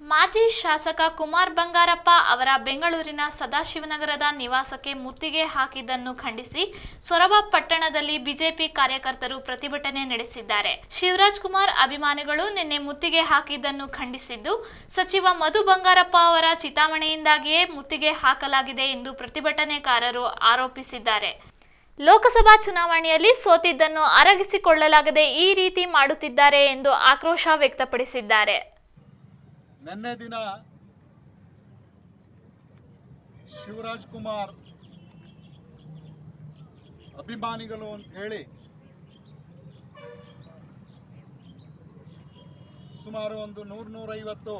ಮಾಜಿ ಶಾಸಕ ಕುಮಾರ್ ಬಂಗಾರಪ್ಪ ಅವರ ಬೆಂಗಳೂರಿನ ಸದಾಶಿವನಗರದ ನಿವಾಸಕ್ಕೆ ಮುತ್ತಿಗೆ ಹಾಕಿದ್ದನ್ನು ಖಂಡಿಸಿ ಸೊರಬ ಪಟ್ಟಣದಲ್ಲಿ ಬಿಜೆಪಿ ಕಾರ್ಯಕರ್ತರು ಪ್ರತಿಭಟನೆ ನಡೆಸಿದ್ದಾರೆ. ಶಿವರಾಜ್ ಕುಮಾರ್ ಅಭಿಮಾನಿಗಳು ನಿನ್ನೆ ಮುತ್ತಿಗೆ ಹಾಕಿದ್ದನ್ನು ಖಂಡಿಸಿದ್ದು, ಸಚಿವ ಮಧು ಬಂಗಾರಪ್ಪ ಅವರ ಚಿತಾವಣೆಯಿಂದಾಗಿಯೇ ಮುತ್ತಿಗೆ ಹಾಕಲಾಗಿದೆ ಎಂದು ಪ್ರತಿಭಟನೆಕಾರರು ಆರೋಪಿಸಿದ್ದಾರೆ. ಲೋಕಸಭಾ ಚುನಾವಣೆಯಲ್ಲಿ ಸೋತಿದ್ದನ್ನು ಅರಗಿಸಿಕೊಳ್ಳಲಾಗದೆ ಈ ರೀತಿ ಮಾಡುತ್ತಿದ್ದಾರೆ ಎಂದು ಆಕ್ರೋಶ ವ್ಯಕ್ತಪಡಿಸಿದ್ದಾರೆ. ನಿನ್ನೆ ದಿನ ಶಿವರಾಜ್ ಕುಮಾರ್ ಅಭಿಮಾನಿಗಳು ಅಂತ ಹೇಳಿ ಸುಮಾರು ಒಂದು ನೂರು ನೂರೈವತ್ತು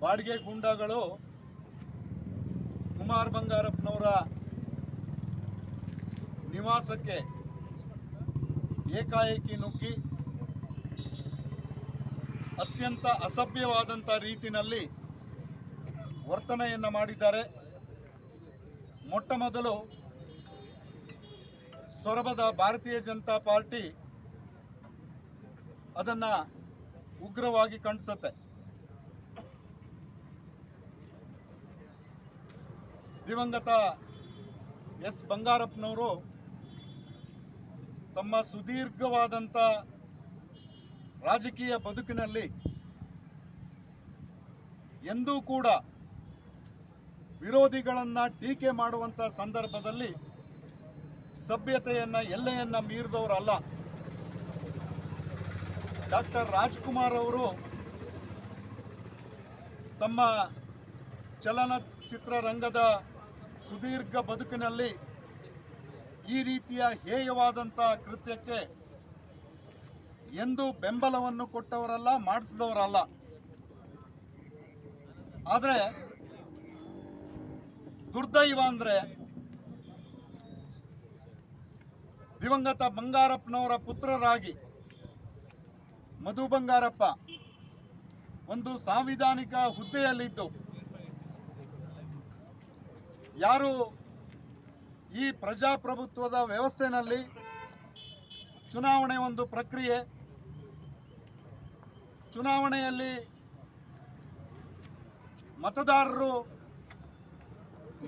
ಬಾಡಿಗೆ ಗುಂಡಗಳು ಕುಮಾರ್ ಬಂಗಾರಪ್ಪನವರ ನಿವಾಸಕ್ಕೆ ಏಕಾಏಕಿ ನುಗ್ಗಿ ಅತ್ಯಂತ ಅಸಭ್ಯವಾದಂಥ ರೀತಿನಲ್ಲಿ ವರ್ತನೆಯನ್ನು ಮಾಡಿದ್ದಾರೆ. ಮೊಟ್ಟ ಮೊದಲು ಸೊರಬದ ಭಾರತೀಯ ಜನತಾ ಪಾರ್ಟಿ ಅದನ್ನ ಉಗ್ರವಾಗಿ ಕಾಣಿಸುತ್ತೆ ದಿವಂಗತ ಎಸ್ ಬಂಗಾರಪ್ಪನವರು ತಮ್ಮ ಸುದೀರ್ಘವಾದಂಥ ರಾಜಕೀಯ ಬದುಕಿನಲ್ಲಿ ಎಂದೂ ಕೂಡ ವಿರೋಧಿಗಳನ್ನು ಟೀಕೆ ಮಾಡುವಂಥ ಸಂದರ್ಭದಲ್ಲಿ ಸಭ್ಯತೆಯನ್ನು, ಎಲ್ಲೆಯನ್ನು ಮೀರಿದವರಲ್ಲ. ಡಾಕ್ಟರ್ ರಾಜ್ಕುಮಾರ್ ಅವರು ತಮ್ಮ ಚಲನಚಿತ್ರರಂಗದ ಸುದೀರ್ಘ ಬದುಕಿನಲ್ಲಿ ಈ ರೀತಿಯ ಹೇಯವಾದಂಥ ಕೃತ್ಯಕ್ಕೆ ಎಂದು ಬೆಂಬಲವನ್ನು ಕೊಟ್ಟವರಲ್ಲ, ಮಾಡಿಸಿದವರಲ್ಲ. ಆದರೆ, ದುರ್ದೈವ ಅಂದರೆ ದಿವಂಗತ ಬಂಗಾರಪ್ಪನವರ ಪುತ್ರರಾಗಿ ಮಧು ಬಂಗಾರಪ್ಪ. ಒಂದು ಸಾಂವಿಧಾನಿಕ ಹುದ್ದೆಯಲ್ಲಿದ್ದು, ಯಾರು ಈ ಪ್ರಜಾಪ್ರಭುತ್ವದ ವ್ಯವಸ್ಥೆನಲ್ಲಿ ಚುನಾವಣೆ ಒಂದು ಪ್ರಕ್ರಿಯೆ ಚುನಾವಣೆಯಲ್ಲಿ ಮತದಾರರು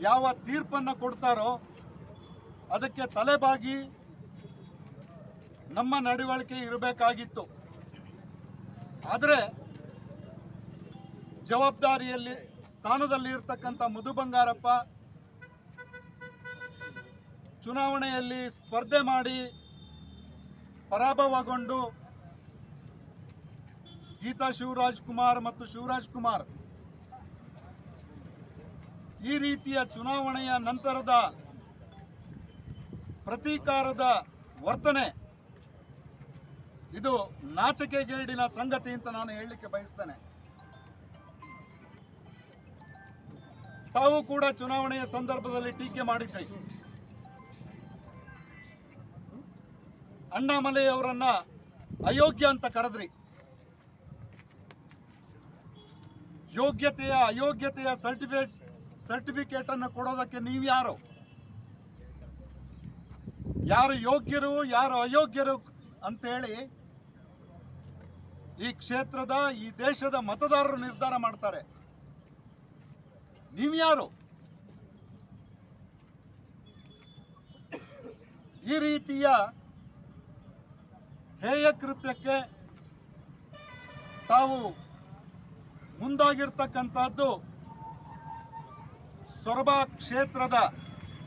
ಯಾವ ತೀರ್ಪನ್ನು ಕೊಡ್ತಾರೋ ಅದಕ್ಕೆ ತಲೆಬಾಗಿ ನಮ್ಮ ನಡವಳಿಕೆ ಇರಬೇಕಾಗಿತ್ತು. ಆದರೆ ಜವಾಬ್ದಾರಿಯಲ್ಲಿ ಸ್ಥಾನದಲ್ಲಿ ಇರ್ತಕ್ಕಂಥ ಮಧು ಬಂಗಾರಪ್ಪ ಚುನಾವಣೆಯಲ್ಲಿ ಸ್ಪರ್ಧೆ ಮಾಡಿ ಪರಾಭವಗೊಂಡು ಗೀತಾ ಶಿವರಾಜ್ ಕುಮಾರ್ ಮತ್ತು ಶಿವರಾಜ್ ಕುಮಾರ್. ಈ ರೀತಿಯ ಚುನಾವಣೆಯ ನಂತರದ ಪ್ರತೀಕಾರದ ವರ್ತನೆ ಇದು ನಾಚಿಕೆಗೇಡಿನ ಸಂಗತಿ ಅಂತ ನಾನು ಹೇಳಲಿಕ್ಕೆ ಬಯಸ್ತೇನೆ. ತಾವು ಕೂಡ ಚುನಾವಣೆಯ ಸಂದರ್ಭದಲ್ಲಿ ಟೀಕೆ ಮಾಡಿದ್ರಿ. ಅಣ್ಣಾಮಲೈ ಅವರನ್ನ ಅಯೋಗ್ಯ ಅಂತ ಕರೆದ್ರಿ. ಯೋಗ್ಯತೆಯ ಅಯೋಗ್ಯತೆಯ ಸರ್ಟಿಫಿಕೇಟ್ ಸರ್ಟಿಫಿಕೇಟ್ ಅನ್ನು ಕೊಡೋದಕ್ಕೆ ನೀವು ಯಾರು? ಯಾರು ಯೋಗ್ಯರು, ಯಾರು ಅಯೋಗ್ಯರು ಅಂತೇಳಿ ಈ ಕ್ಷೇತ್ರದ, ಈ ದೇಶದ ಮತದಾರರು ನಿರ್ಧಾರ ಮಾಡ್ತಾರೆ. ನೀವು ಯಾರು? ಈ ರೀತಿಯ ಹೇಯ ಕೃತ್ಯಕ್ಕೆ ತಾವು ಮುಂದಾಗಿರ್ತಕ್ಕಂಥದ್ದು ಸೊರಬ ಕ್ಷೇತ್ರದ